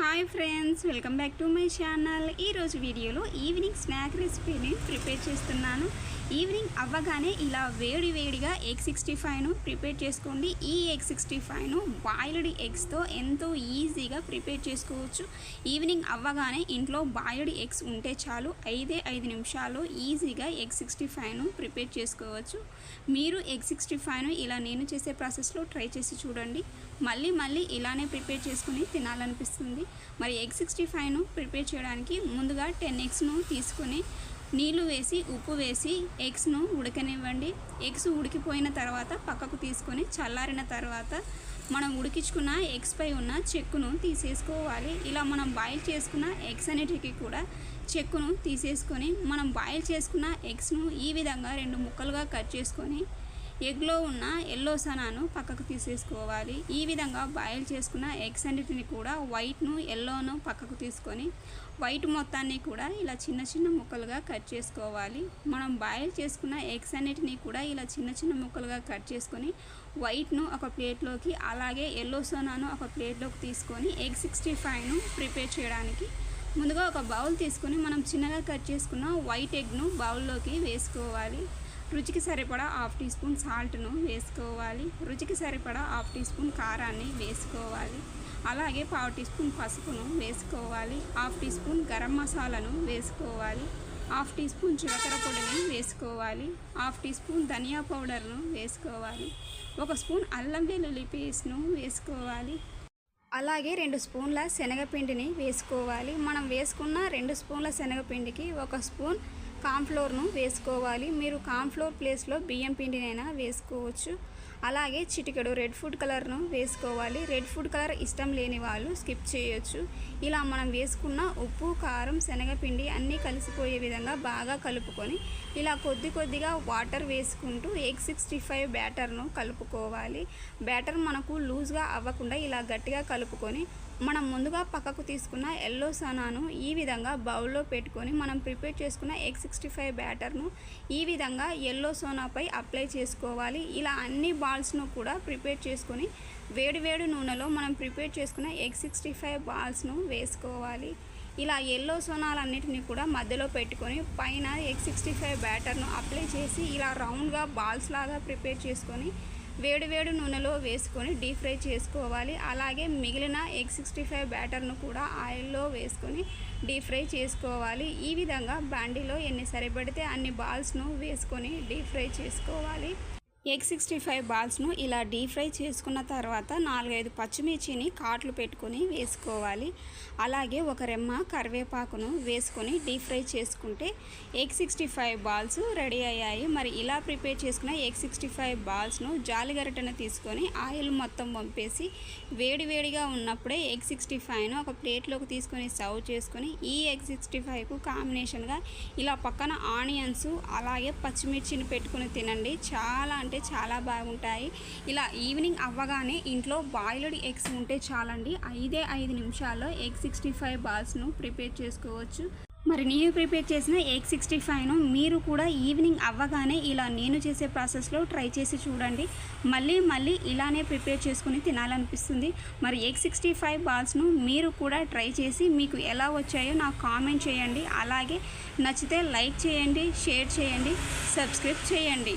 Hi friends welcome back to my channel ఈరోజు వీడియోలో evening snack రెసిపీని ప్రిపేర్ చేస్తున్నాను. ఈవినింగ్ అవ్వగానే ఇలా వేడి వేడిగా ఎగ్ సిక్స్టీ ఫైవ్ను ప్రిపేర్ చేసుకోండి. ఈ ఎగ్ సిక్స్టీ ఫైవ్ను బాయిల్డ్ ఎగ్స్తో ఎంతో ఈజీగా ప్రిపేర్ చేసుకోవచ్చు. ఈవినింగ్ అవ్వగానే ఇంట్లో బాయిల్డ్ ఎగ్స్ ఉంటే చాలు ఐదే ఐదు నిమిషాల్లో ఈజీగా ఎగ్ సిక్స్టీ ఫైవ్ను ప్రిపేర్ చేసుకోవచ్చు. మీరు ఎగ్ సిక్స్టీ ఫైవ్ను ఇలా నేను చేసే ప్రాసెస్లో ట్రై చేసి చూడండి. మళ్ళీ మళ్ళీ ఇలానే ప్రిపేర్ చేసుకుని తినాలనిపిస్తుంది. మరి ఎగ్ సిక్స్టీ ఫైవ్ను ప్రిపేర్ చేయడానికి ముందుగా టెన్ ఎగ్స్ను తీసుకొని నీళ్ళు వేసి ఉప్పు వేసి ఎగ్స్ను ఉడకనివ్వండి. ఎగ్స్ ఉడికిపోయిన తర్వాత పక్కకు తీసుకొని చల్లారిన తర్వాత మనం ఉడికించుకున్న ఎగ్స్ పై ఉన్న చెక్కును తీసేసుకోవాలి. ఇలా మనం బాయిల్ చేసుకున్న ఎగ్స్ అనేటికి కూడా చెక్కును తీసేసుకొని మనం బాయిల్ చేసుకున్న ఎగ్స్ను ఈ విధంగా రెండు ముక్కలుగా కట్ చేసుకొని ఎగ్లో ఉన్న ఎల్లో సనాను పక్కకు తీసేసుకోవాలి. ఈ విధంగా బాయిల్ చేసుకున్న ఎగ్స్ అన్నిటిని కూడా వైట్ను ఎల్లోను పక్కకు తీసుకొని వైట్ మొత్తాన్ని కూడా ఇలా చిన్న చిన్న ముక్కలుగా కట్ చేసుకోవాలి. మనం బాయిల్ చేసుకున్న ఎగ్స్ అన్నిటిని కూడా ఇలా చిన్న చిన్న ముక్కలుగా కట్ చేసుకొని వైట్ను ఒక ప్లేట్లోకి అలాగే ఎల్లో సోనాను ఒక ప్లేట్లోకి తీసుకొని ఎగ్ సిక్స్టీ ఫైవ్ను ప్రిపేర్ చేయడానికి ముందుగా ఒక బౌల్ తీసుకొని మనం చిన్నగా కట్ చేసుకున్న వైట్ ఎగ్ను బౌల్లోకి వేసుకోవాలి. రుచికి సరిపడా హాఫ్ టీ స్పూన్ సాల్ట్ను వేసుకోవాలి. రుచికి సరిపడా హాఫ్ టీ స్పూన్ కారాన్ని వేసుకోవాలి. అలాగే పావు టీ స్పూన్ పసుపును వేసుకోవాలి. హాఫ్ టీ స్పూన్ గరం మసాలాను వేసుకోవాలి. హాఫ్ టీ స్పూన్ జీలకర్ర పొడిని వేసుకోవాలి. హాఫ్ టీ స్పూన్ ధనియా పౌడర్ను వేసుకోవాలి. ఒక స్పూన్ అల్లం వెల్లుల్లి పేస్ట్ను వేసుకోవాలి. అలాగే రెండు స్పూన్ల శనగపిండిని వేసుకోవాలి. మనం వేసుకున్న రెండు స్పూన్ల శనగపిండికి ఒక స్పూన్ కాన్ఫ్లోర్ను వేసుకోవాలి. మీరు కాన్ఫ్లోర్ ప్లేస్లో బియ్యం పిండినైనా వేసుకోవచ్చు. అలాగే చిటికెడు రెడ్ ఫుడ్ కలర్ను వేసుకోవాలి. రెడ్ ఫుడ్ కలర్ ఇష్టం లేని వాళ్ళు స్కిప్ చేయొచ్చు. ఇలా మనం వేసుకున్న ఉప్పు కారం శనగపిండి అన్నీ కలిసిపోయే విధంగా బాగా కలుపుకొని ఇలా కొద్ది కొద్దిగా వాటర్ వేసుకుంటూ ఎగ్ సిక్స్టీ ఫైవ్ బ్యాటర్ను కలుపుకోవాలి. బ్యాటర్ మనకు లూజ్గా అవ్వకుండా ఇలా గట్టిగా కలుపుకొని మనం ముందుగా పక్కకు తీసుకున్న ఎల్లో సనాను ఈ విధంగా బౌల్లో పెట్టుకొని మనం ప్రిపేర్ చేసుకున్న ఎగ్ సిక్స్టీ ఫైవ్ బ్యాటర్ను ఈ విధంగా ఎల్లో సోనాపై అప్లై చేసుకోవాలి. ఇలా అన్ని బాల్స్ను కూడా ప్రిపేర్ చేసుకొని వేడి వేడి నూనెలో మనం ప్రిపేర్ చేసుకున్న ఎగ్ సిక్స్టీ ఫైవ్ బాల్స్ను వేసుకోవాలి. ఇలా ఎల్లో సోనాలన్నిటిని కూడా మధ్యలో పెట్టుకొని పైన ఎగ్ సిక్స్టీ ఫైవ్ బ్యాటర్ను అప్లై చేసి ఇలా రౌండ్గా బాల్స్ లాగా ప్రిపేర్ చేసుకొని వేడి వేడి నూనెలో వేసుకొని డీప్ ఫ్రై చేసుకోవాలి. అలాగే మిగిలిన ఎగ్ సిక్స్టీ ఫైవ్ బ్యాటర్ను కూడా ఆయిల్లో వేసుకొని డీప్ ఫ్రై చేసుకోవాలి. ఈ విధంగా బాండీలో ఎన్ని సరిపడితే అన్ని బాల్స్ను వేసుకొని డీప్ ఫ్రై చేసుకోవాలి. ఎగ్ సిక్స్టీ ఫైవ్ బాల్స్ను ఇలా డీప్ ఫ్రై చేసుకున్న తర్వాత నాలుగైదు పచ్చిమిర్చిని కాట్లు పెట్టుకొని వేసుకోవాలి. అలాగే ఒక రెమ్మ కరివేపాకును వేసుకొని డీప్ ఫ్రై చేసుకుంటే egg sixty five balls ready అయ్యాయి. మరి ఇలా ప్రిపేర్ చేసుకున్న ఎగ్ సిక్స్టీ ఫైవ్ బాల్స్ను జాలిగరిటను తీసుకొని ఆయిల్ మొత్తం పంపేసి వేడివేడిగా ఉన్నప్పుడే ఎగ్ సిక్స్టీ ఫైవ్ను ఒక ప్లేట్లోకి తీసుకొని సర్వ్ చేసుకొని ఈ ఎగ్ సిక్స్టీ ఫైవ్కు కాంబినేషన్గా ఇలా పక్కన ఆనియన్స్ అలాగే పచ్చిమిర్చిని పెట్టుకొని తినండి. చాలా అంటే చాలా బాగుంటాయి. ఇలా ఈవినింగ్ అవ్వగానే ఇంట్లో బాయిల్డ్ ఎగ్స్ ఉంటే చాలండి. ఐదే ఐదు నిమిషాల్లో ఎగ్ సిక్స్టీ ఫైవ్ బాల్స్ను ప్రిపేర్ చేసుకోవచ్చు. మరి నేను ప్రిపేర్ చేసిన ఎగ్ సిక్స్టీ ఫైవ్ను మీరు కూడా ఈవినింగ్ అవ్వగానే ఇలా నేను చేసే ప్రాసెస్లో ట్రై చేసి చూడండి. మళ్ళీ మళ్ళీ ఇలానే ప్రిపేర్ చేసుకుని తినాలనిపిస్తుంది. మరి ఎగ్ సిక్స్టీ ఫైవ్ బాల్స్ను మీరు కూడా ట్రై చేసి మీకు ఎలా వచ్చాయో నాకు కామెంట్ చేయండి. అలాగే నచ్చితే లైక్ చేయండి షేర్ చేయండి సబ్స్క్రైబ్ చేయండి.